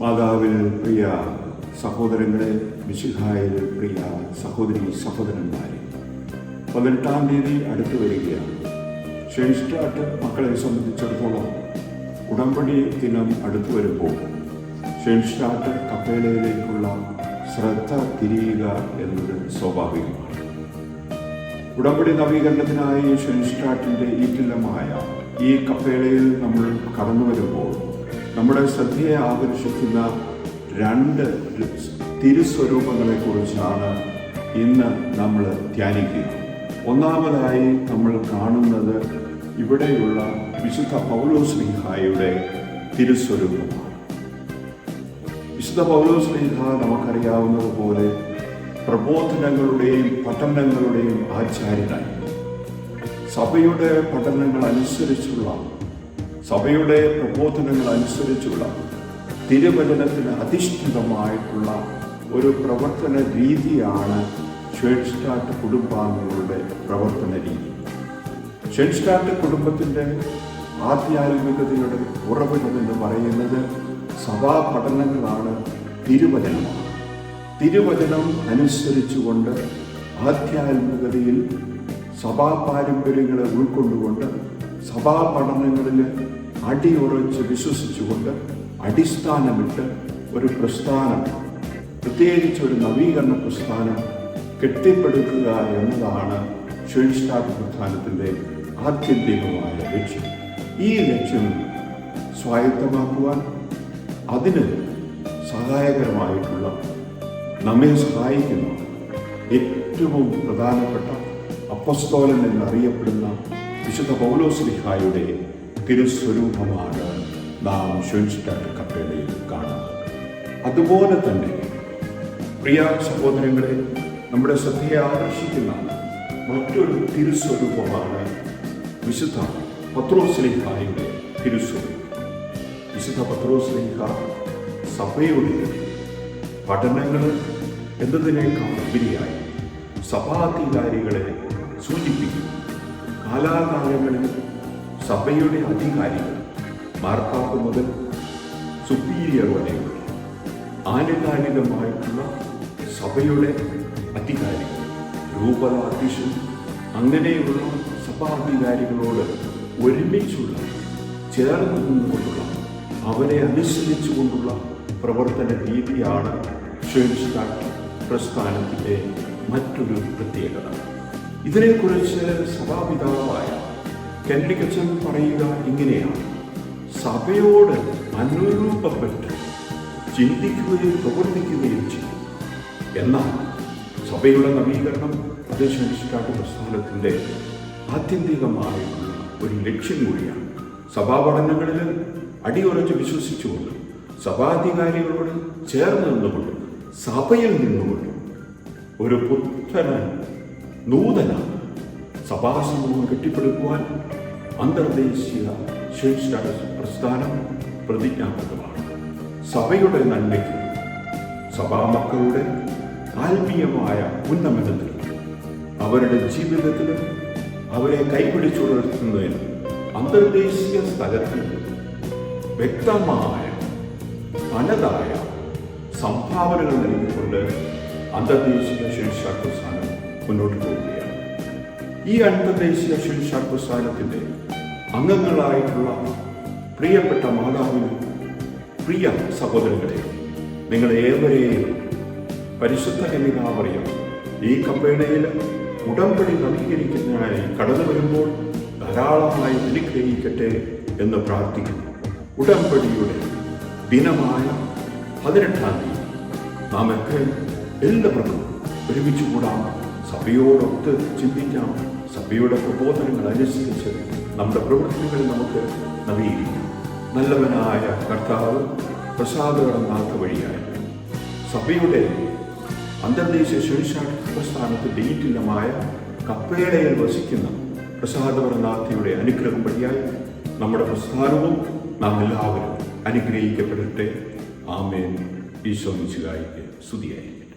മാതാവിൽ പ്രിയ സഹോദരങ്ങളെ മിശിഹായിൽ പ്രിയ സഹോദരി സഹോദരന്മാരെ പതിനെട്ടാം തീയതി അടുത്തു വരികയാണ്. ശ്രേഷ്ഠാട്ട് മക്കളെ സംബന്ധിച്ചിടത്തോളം ഉടമ്പടി ദിനം അടുത്തു വരുമ്പോൾ ശ്രേഷ്ഠാട്ട് കപ്പേലയിലേക്കുള്ള ശ്രദ്ധ തിരിയുക എന്നത് സ്വാഭാവികമാണ്. ഉടമ്പടി നവീകരണത്തിനായി ശ്രേഷ്ഠാട്ടിന്റെ ഈറ്റില്ലമായ ഈ കപ്പേളയിൽ നമ്മൾ കടന്നു വരുമ്പോൾ നമ്മുടെ ശ്രദ്ധയെ ആകർഷിക്കുന്ന രണ്ട് തിരുസ്വരൂപങ്ങളെക്കുറിച്ചാണ് ഇന്ന് നമ്മൾ ധ്യാനിക്കുക. ഒന്നാമതായി നമ്മൾ കാണുന്നത് ഇവിടെയുള്ള വിശുദ്ധ പൗലോസ്ലിഹായുടെ തിരുസ്വരൂപമാണ്. വിശുദ്ധ പൗലോസ്ലിഹ നമുക്കറിയാവുന്നതുപോലെ പ്രബോധനങ്ങളുടെയും പഠനങ്ങളുടെയും ആചാര്യനായി സഭയുടെ പഠനങ്ങൾ അനുസരിച്ചുള്ള സഭയുടെ പ്രബോധനങ്ങൾ അനുസരിച്ചുള്ള തിരുവചനത്തിന് അധിഷ്ഠിതമായിട്ടുള്ള ഒരു പ്രവർത്തന രീതിയാണ് ഷേഡ്സ്റ്റാർട്ട് കുടുംബാംഗങ്ങളുടെ പ്രവർത്തന രീതി. ഷെൻസ്റ്റാർട്ട് കുടുംബത്തിന്റെ ആധ്യാത്മികതയുടെ ഉറവിടമെന്ന് പറയുന്നത് സഭാ പഠനങ്ങളാണ് തിരുവചനമാണ് തിരുവചനം അനുസരിച്ചുകൊണ്ട് ആധ്യാത്മികതയിൽ സഭാ പാരമ്പര്യങ്ങളെ ഉൾക്കൊണ്ടുകൊണ്ട് സഭാ പഠനങ്ങളിൽ അടിയുറച്ച് വിശ്വസിച്ചുകൊണ്ട് അടിസ്ഥാനമിട്ട് ഒരു പ്രസ്ഥാനം പ്രത്യേകിച്ച് ഒരു നവീകരണ പ്രസ്ഥാനം കെട്ടിപ്പടുക്കുക എന്നതാണ് ഷെൻസ്റ്റാർട്ട് പ്രസ്ഥാനത്തിന്റെ ആത്യന്തികമായ ലക്ഷ്യം. ഈ ലക്ഷ്യം സ്വായത്തമാക്കുവാൻ അതിന് സഹായകരമായിട്ടുള്ള നമ്മെ സഹായിക്കുന്ന ഏറ്റവും പ്രധാനപ്പെട്ട അപ്പസ്തോലൻ എന്നറിയപ്പെടുന്ന വിശുദ്ധ പൗലോസ്ലിഹായുടെ തിരുസ്വരൂപമാണ് നാം ഷെൻസ്റ്റാർട്ട് കപ്പേളയിൽ കാണുന്നത്. അതുപോലെ തന്നെ പ്രിയ സഹോദരങ്ങളെ നമ്മുടെ ശ്രദ്ധയെ ആകർഷിക്കുന്ന മറ്റൊരു തിരുസ്വരൂപമാണ് വിശുദ്ധ പത്രോസ്ലിഹായുടെ തിരുസ്വരൂപം. വിശുദ്ധ പത്രോസ്ലിഹ സഭയുടെ പഠനങ്ങൾ എന്നതിനേക്കാൾ ഉപരിയായി സഭാധികാരികളെ സൂചിപ്പിക്കും കാലാകാലങ്ങളിൽ സഭയുടെ അധികാരികൾ മാർപ്പാപ്പ മുതൽ സുപ്പീരിയർ വരെയുള്ള ആനുകാലികമായിട്ടുള്ള സഭയുടെ അധികാരികൾ രൂപതാധ്യക്ഷൻ അങ്ങനെയുള്ള സഭാധികാരികളോട് ഒരുമിച്ചുള്ള ചേർന്ന് നിന്നുകൊണ്ടുള്ള അവരെ അനുസരിച്ചുകൊണ്ടുള്ള പ്രവർത്തന രീതിയാണ് ഷേൻസ്റ്റാർട്ട് പ്രസ്ഥാനത്തിന്റെ മറ്റൊരു പ്രത്യേകത. ഇതിനെക്കുറിച്ച് സഭാപിതാവായ കെൻഡിക്കച്ചൻ പറയുക ഇങ്ങനെയാണ്. സഭയോട് അനുരൂപപ്പെട്ട് ചിന്തിക്കുകയും പ്രവർത്തിക്കുകയും ചെയ്യും എന്നാൽ സഭയുടെ നവീകരണം ഷെൻസ്റ്റാർട്ട് പ്രസ്ഥാനത്തിന്റെ ആത്യന്തികമായിട്ടുള്ള ഒരു ലക്ഷ്യം കൂടിയാണ്. സഭാ പഠനങ്ങളിൽ അടിയുറച്ച് വിശ്വസിച്ചുകൊണ്ട് സഭാധികാരികളോട് ചേർന്ന് നിന്നുകൊണ്ട് സഭയിൽ നിന്നുകൊണ്ട് ഒരു പുത്തന നൂതന സഭാസമൂഹം കെട്ടിപ്പടുക്കുവാൻ അന്തർദേശീയ ശ്രേഷ്ഠ പ്രസ്ഥാനം പ്രതിജ്ഞാബദ്ധമാണ്. സഭയുടെ നന്മയ്ക്ക് സഭാമക്കളുടെ ആത്മീയമായ ഉന്നമനത്തിലും അവരുടെ ജീവിതത്തിലും അവരെ കൈപിടിച്ചുയർത്തുന്നതിനും അന്തർദേശീയ സ്ഥലത്തിൽ വ്യക്തമായ തനതായ സംഭാവനകൾ നൽകിക്കൊണ്ട് അന്തർദേശീയ ശിക്ഷാ പ്രസ്ഥാനം മുന്നോട്ട് പോവുകയാണ്. ഈ അന്തർദേശീയ ശിക്ഷാ പ്രസ്ഥാനത്തിന്റെ അംഗങ്ങളായിട്ടുള്ള പ്രിയപ്പെട്ട മാതാവിനും പ്രിയ സഹോദരങ്ങളെ നിങ്ങൾ ഏവരെയും പരിശുദ്ധ കന്യകാമറിയം ഈ കമ്പേണയിൽ ഉടമ്പടി നവീകരിക്കുന്നതിനായി കടന്നു വരുമ്പോൾ ധാരാളമായി അനുഗ്രഹിക്കട്ടെ എന്ന് പ്രാർത്ഥിക്കുന്നു. ഉടമ്പടിയുടെ ദിനമായ പതിനെട്ടാം തീയതി നാം എത്രയും എല്ലാവർക്കും ഒരുമിച്ച് സഭയോടൊത്ത് ചിന്തിക്കാം. സഭയുടെ പ്രബോധനങ്ങൾ അനുസരിച്ച് നമ്മുടെ പ്രവൃത്തികൾ നമുക്ക് നവീകരിക്കാം. നല്ലവനായ കർത്താവ് പ്രസാദകരമാക്ക വഴിയായി സഭയുടെ അന്തർദേശീയ ശിക്ഷാ പ്രസ്ഥാനത്ത് ഡീറ്റിലമായ കപ്പേളയിൽ വസിക്കുന്ന പ്രസാദപരനാഥയുടെ അനുഗ്രഹം വഴിയായി നമ്മുടെ പ്രസ്ഥാനവും നാം എല്ലാവരും അനുഗ്രഹിക്കപ്പെടട്ടെ. ആമേൻ. ഈശോ മിശുകായിക്ക് സ്തുതിയായി.